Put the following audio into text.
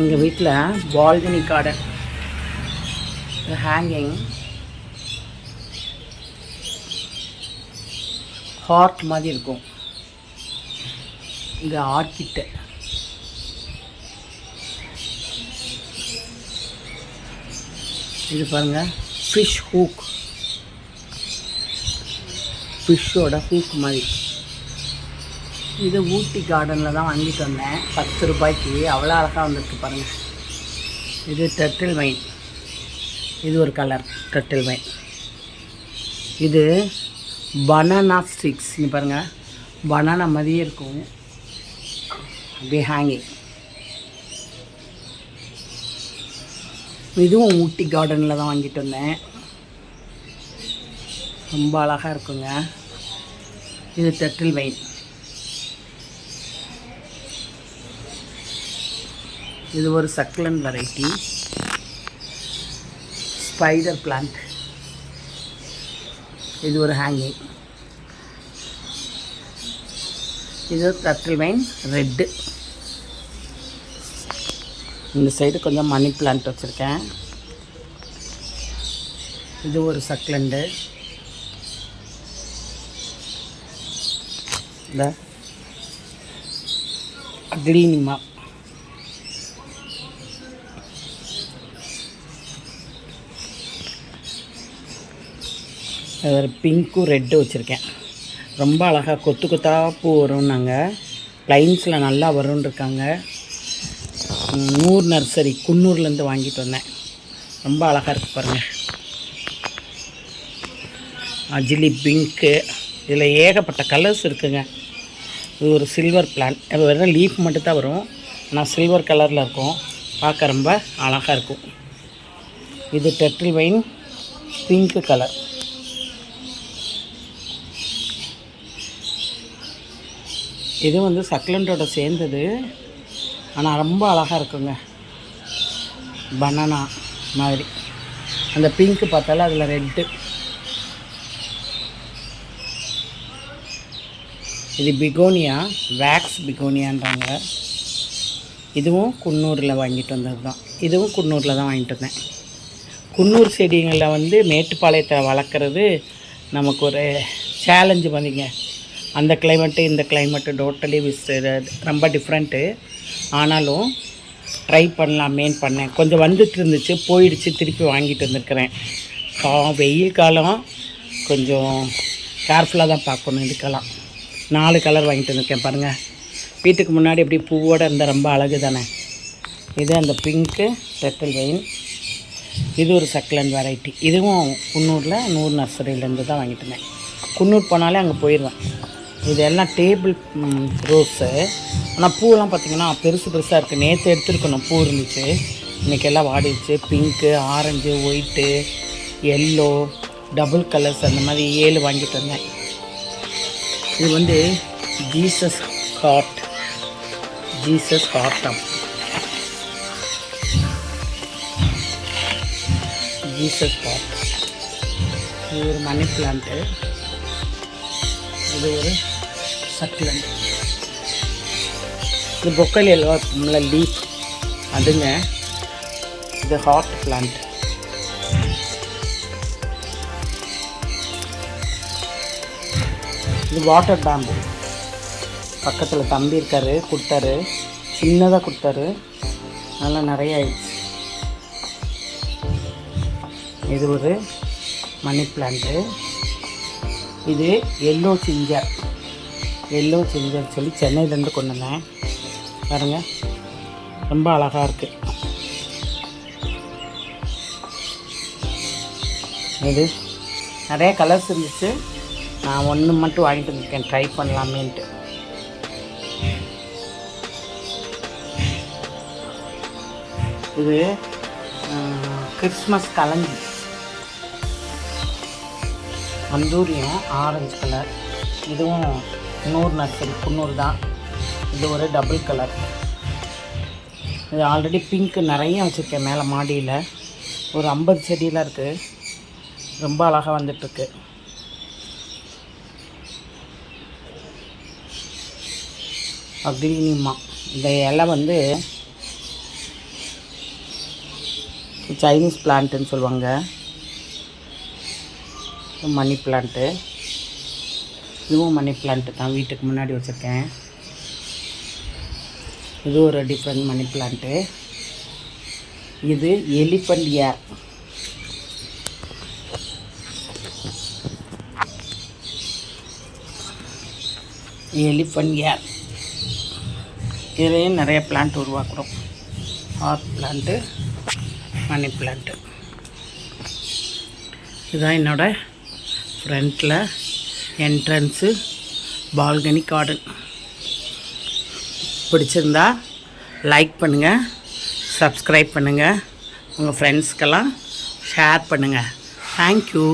எங்கள் வீட்டில் balcony garden. Hanging heart மாதிரி இருக்கும். இது ஆர்கிட்ட இது பாருங்க ஃபிஷ் ஹூக் ஃபிஷ்ஷோட ஹூக் மாதிரி. இது ஊட்டி கார்டனில் தான் வாங்கிட்டு வந்தேன். பத்து ரூபாய்க்கு. அவ்வளோ அழகாக வந்திருக்கு பாருங்கள் இது டர்ட்டில் வைன் இது ஒரு கலர் டெட்டில் வைன் இது பனானா ஸ்டிக்ஸ் இங்கே பாருங்கள் பனானா மாதிரியே இருக்கும். அப்படியே ஹேங்கிங் இதுவும் ஊட்டி கார்டனில் தான் வாங்கிட்டு வந்தேன். ரொம்ப அழகாக இருக்குங்க. இது டர்ட்டில் வைன் இது ஒரு சக்லன் வெரைட்டி ஸ்பைடர் பிளான்ட் இது ஒரு ஹேங்கிங் இது தட்டில் வைன் ரெட்டு இந்த சைடு கொஞ்சம் மணி பிளான்ட் வச்சுருக்கேன். இது ஒரு சக்லண்டு இந்த அக்லீனிமா ஒரு பிங்க்கும் ரெட்டு வச்சுருக்கேன். ரொம்ப அழகாக கொத்து கொத்தாக பூ வரும்னாங்க. லைன்ஸில் நல்லா வரும்னு இருக்காங்க நூறு நர்சரி குன்னூர்லேருந்து வாங்கிட்டு வந்தேன். ரொம்ப அழகாக இருக்குது பாருங்கள் அஜிலி பிங்க்கு. இதில் ஏகப்பட்ட கலர்ஸ் இருக்குங்க. இது ஒரு சில்வர் பிளான். வெறும் லீஃப் மட்டும்தான் வரும். ஆனால் சில்வர் கலரில் இருக்கும். பார்க்க ரொம்ப அழகாக இருக்கும். இது டெட்ரில் வைன் பிங்க்கு கலர். இது வந்து சக்லண்டோட சேர்ந்தது. ஆனால் ரொம்ப அழகாக இருக்குங்க. பனானா மாதிரி. அந்த பிங்க் பார்த்தாலும் அதில் ரெட்டு இது பிகோனியா வேக்ஸ் பிகோனியான்றாங்க. இதுவும் குன்னூரில் வாங்கிட்டு வந்தது தான் இதுவும் குன்னூரில் தான் வாங்கிட்டு வந்தேன். குன்னூர் செடிங்களில் வந்து மேட்டுப்பாளையத்தை வளர்க்குறது நமக்கு ஒரு சேலஞ்சு பண்ணிங்க அந்த கிளைமேட்டு இந்த கிளைமேட்டு டோட்டலி விஸ் ரொம்ப டிஃப்ரெண்ட்டு ஆனாலும் ட்ரை பண்ணலாமேன்னு பண்ணேன். கொஞ்சம் வந்துட்டு இருந்துச்சு போயிடுச்சு திருப்பி வாங்கிட்டு வந்திருக்கிறேன். கா வெயில் காலம் கொஞ்சம் கேர்ஃபுல்லாக தான் பார்க்கணும் இதுக்கெல்லாம். நாலு கலர் வாங்கிட்டு வந்திருக்கேன் பாருங்கள் வீட்டுக்கு முன்னாடி எப்படி பூவோடு இருந்தால் ரொம்ப அழகு தானே. இது அந்த பிங்க்கு டெட்டல் வெயின் இது ஒரு சக்லன் வெரைட்டி இதுவும் குன்னூரில் நூறு நர்சரியிலேருந்து தான் வாங்கிட்டு இருந்தேன் குன்னூர் போனாலே அங்கே போயிடுவேன். இது எல்லாம் டேபிள் ரோஸு. ஆனால் பூவெல்லாம் பார்த்திங்கன்னா பெருசு பெருசாக இருக்குது நேற்று எடுத்துருக்கணும். பூ இருந்துச்சு. இன்றைக்கி எல்லாம் வாடிடுச்சு. Pink orange white yellow double colours அந்த மாதிரி ஏழு வாங்கிட்டு வந்தேன். இது வந்து ஜீசஸ் ஹார்ட் ஜீசஸ் ஹார்ட்டம் ஜீசஸ் ஹார்ட் இது ஒரு மணி பிளான்ட்டு இது ஒரு சக்லண்ட் இது பொக்கல் எல்லோ இருக்கும்ல லீஃப் அதுங்க இது ஹாட் பிளான்ட் இது வாட்டர் பேம்பு பக்கத்தில் தம்பி இருக்காரு கொடுத்தாரு. சின்னதாக கொடுத்தாரு. நல்லா நிறைய ஆயிடுச்சு. இது ஒரு மணி பிளான்ட்டு இது எல்லோ சிஞ்சர் எல்லோ சிஞ்சர் சொல்லி சென்னையிலேருந்து கொண்டு வந்தேன். பாருங்க ரொம்ப அழகாக இருக்குது இது நிறைய கலர்ஸ் இருந்துச்சு. நான் ஒன்று மட்டும் வாங்கிட்டு வந்துருக்கேன். ட்ரை பண்ணலாமேன்ட்டு. இது Christmas kalanchoe anthurium orange colour இதுவும் நூறு நர்சரி குன்னூறு தான். இது ஒரு டபுள் கலர் இது ஆல்ரெடி பிங்க்கு நிறைய வச்சுருக்கேன் மேலே மாடியில். ஒரு ஐம்பது செடியெலாம் இருக்குது ரொம்ப அழகாக வந்துட்டுருக்கு. அக்ரீனிமா. இந்த இலை வந்து சைனீஸ் பிளான்ட்டுன்னு சொல்லுவாங்க. மணி பிளான்ட்டு இதுவும் மணி பிளான்ட்டு தான் வீட்டுக்கு முன்னாடி வச்சுருக்கேன். இது ஒரு டிஃப்ரெண்ட் மணி பிளான்ட்டு இது எலிஃபண்ட் ஏர் எலிஃபண்ட் ஏர் இதுலேயும் நிறைய பிளான்ட் உருவாக்குறோம். ஹார்ட் பிளான்ட்டு மணி பிளான்ட்டு இதுதான் என்னோடய ஃப்ரண்ட்டில் என்ட்ரன்ஸு பால்கனி கார்டன் பிடிச்சிருந்தா லைக் பண்ணுங்கள் சப்ஸ்கிரைப் பண்ணுங்கள் உங்கள் ஃப்ரெண்ட்ஸ்க்கெல்லாம் ஷேர் பண்ணுங்கள் தேங்க்யூ